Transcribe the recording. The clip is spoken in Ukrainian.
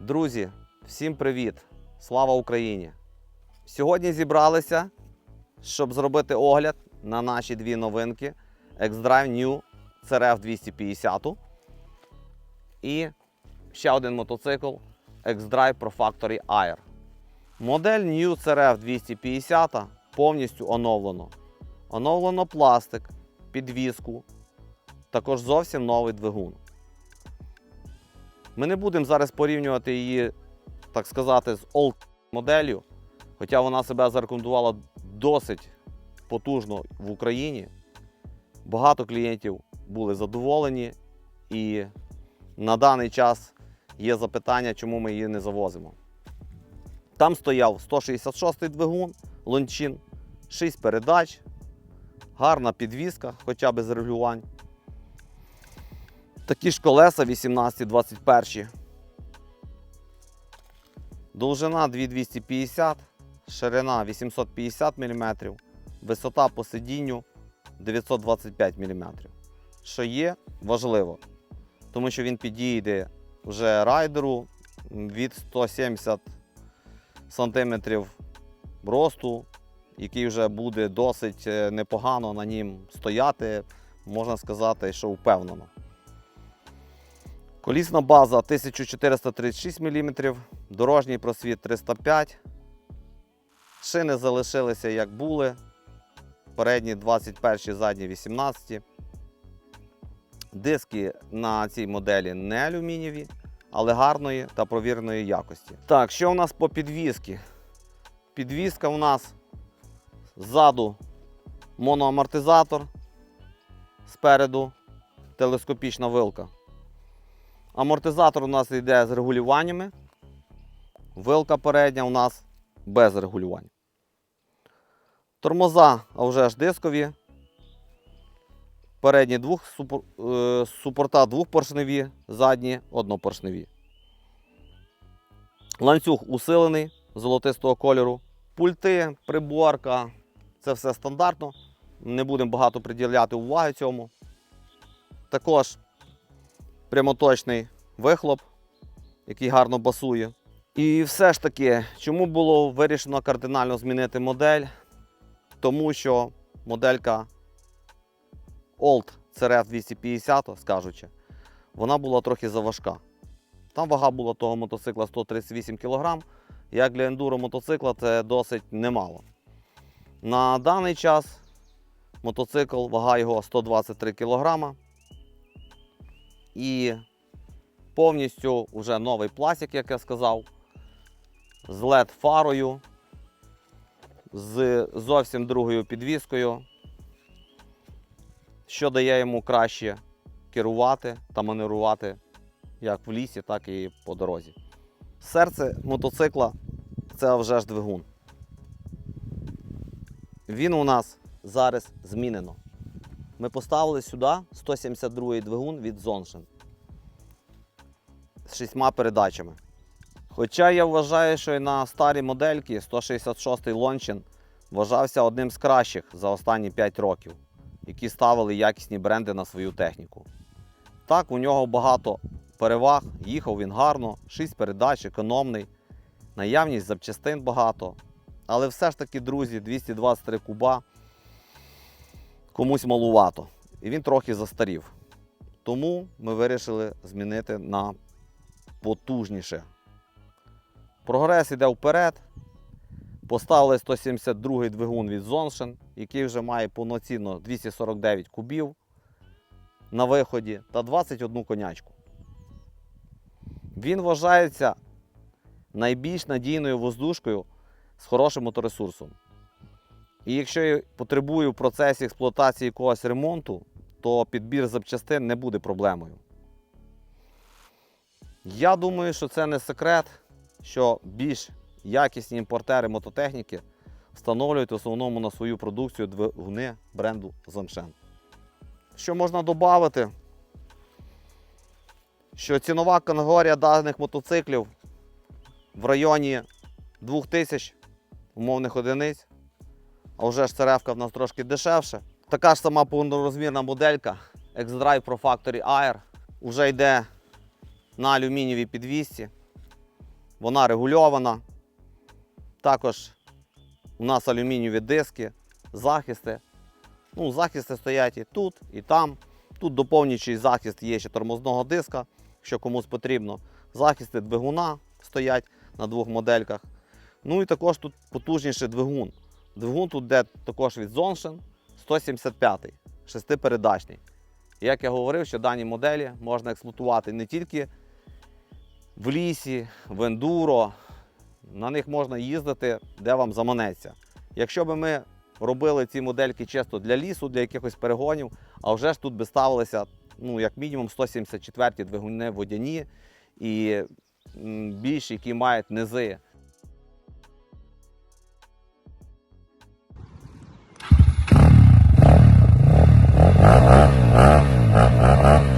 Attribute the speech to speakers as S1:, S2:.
S1: Друзі, всім привіт! Слава Україні! Сьогодні зібралися, щоб зробити огляд на наші дві новинки X-Drive New CRF 250 і ще один мотоцикл X-Drive Pro Factory Air. Модель New CRF 250 повністю оновлено. Оновлено пластик, підвіску, також зовсім новий двигун. Ми не будемо зараз порівнювати її, так сказати, з old моделлю, хоча вона себе зарекомендувала досить потужно в Україні. Багато клієнтів були задоволені, і на даний час є запитання, чому ми її не завозимо. Там стояв 166 двигун, лончин, 6 передач, гарна підвіска, хоча без регулювань. Такі ж колеса 18-21. Довжина 2250, ширина 850 мм, висота по сидінню 925 мм. Що є важливо, тому що він підійде вже райдеру від 170 см росту, який вже буде досить е, непогано на нім стояти, можна сказати, що впевнено. Колісна база 1436 мм, дорожній просвіт 305. Шини залишилися як були. Передні 21, задні 18. Диски на цій моделі не алюмінієві, але гарної та провіреної якості. Так, що у нас по підвісці? Підвіска у нас ззаду моноамортизатор, спереду телескопічна вилка. Амортизатор у нас йде з регулюваннями. Вилка передня у нас без регулювань. Тормоза, а вже ж дискові. Передні двох е, супорта двохпоршневі, задні однопоршневі. Ланцюг усилений золотистого кольору. Пульти, приборка це все стандартно. Не будемо багато приділяти уваги цьому. Також прямоточний вихлоп, який гарно басує. І все ж таки, чому було вирішено кардинально змінити модель? Тому що моделька Old CRF 250, скажучи, вона була трохи заважка. Там вага була того мотоцикла 138 кг. Як для ендуро мотоцикла це досить немало. На даний час мотоцикл, вага його 123 кг. І повністю вже новий пластик, як я сказав, з LED фарою, з зовсім другою підвіскою, що дає йому краще керувати та маневрувати як в лісі, так і по дорозі. Серце мотоцикла це вже ж двигун. Він у нас зараз змінено. Ми поставили сюди 172 двигун від Zonshine з шістьма передачами. Хоча я вважаю, що і на старій модельки 166 Лончин вважався одним з кращих за останні 5 років, які ставили якісні бренди на свою техніку. Так, у нього багато переваг, їхав він гарно, 6 передач, економний, наявність запчастин багато. Але все ж таки, друзі, 223 куба комусь малувато. І він трохи застарів. Тому ми вирішили змінити на потужніше. Прогрес іде вперед. Поставили 172 двигун від Zonshine, який вже має повноцінно 249 кубів на виході та 21 конячку. Він вважається найбільш надійною воздушкою з хорошим моторесурсом. І якщо я потребую в процесі експлуатації якогось ремонту, то підбір запчастин не буде проблемою. Я думаю, що це не секрет, що більш якісні імпортери мототехніки встановлюють в основному на свою продукцію двигуни бренду Zonshine. Що можна додати? Що цінова категорія даних мотоциклів в районі 2000 умовних одиниць, а вже ж царевка в нас трошки дешевше. Така ж сама повнорозмірна моделька X-Drive Pro Factory Air вже йде на алюмінієвій підвісці. вона регульована. Також у нас алюмінієві диски, захисти. Ну, захисти стоять і тут, і там. Тут доповнюючий захист є ще тормозного диска, якщо комусь потрібно. Захисти двигуна стоять на двох модельках. Ну і також тут потужніший двигун. Двигун тут де також від Zonshine 175, шестипередачний. Як я говорив, що дані моделі можна експлуатувати не тільки в лісі, в ендуро, на них можна їздити, де вам заманеться. Якщо би ми робили ці модельки чисто для лісу, для якихось перегонів, а вже ж тут би ставилися ну, як мінімум 174 двигуни водяні і м, більші, які мають низи. Thank you.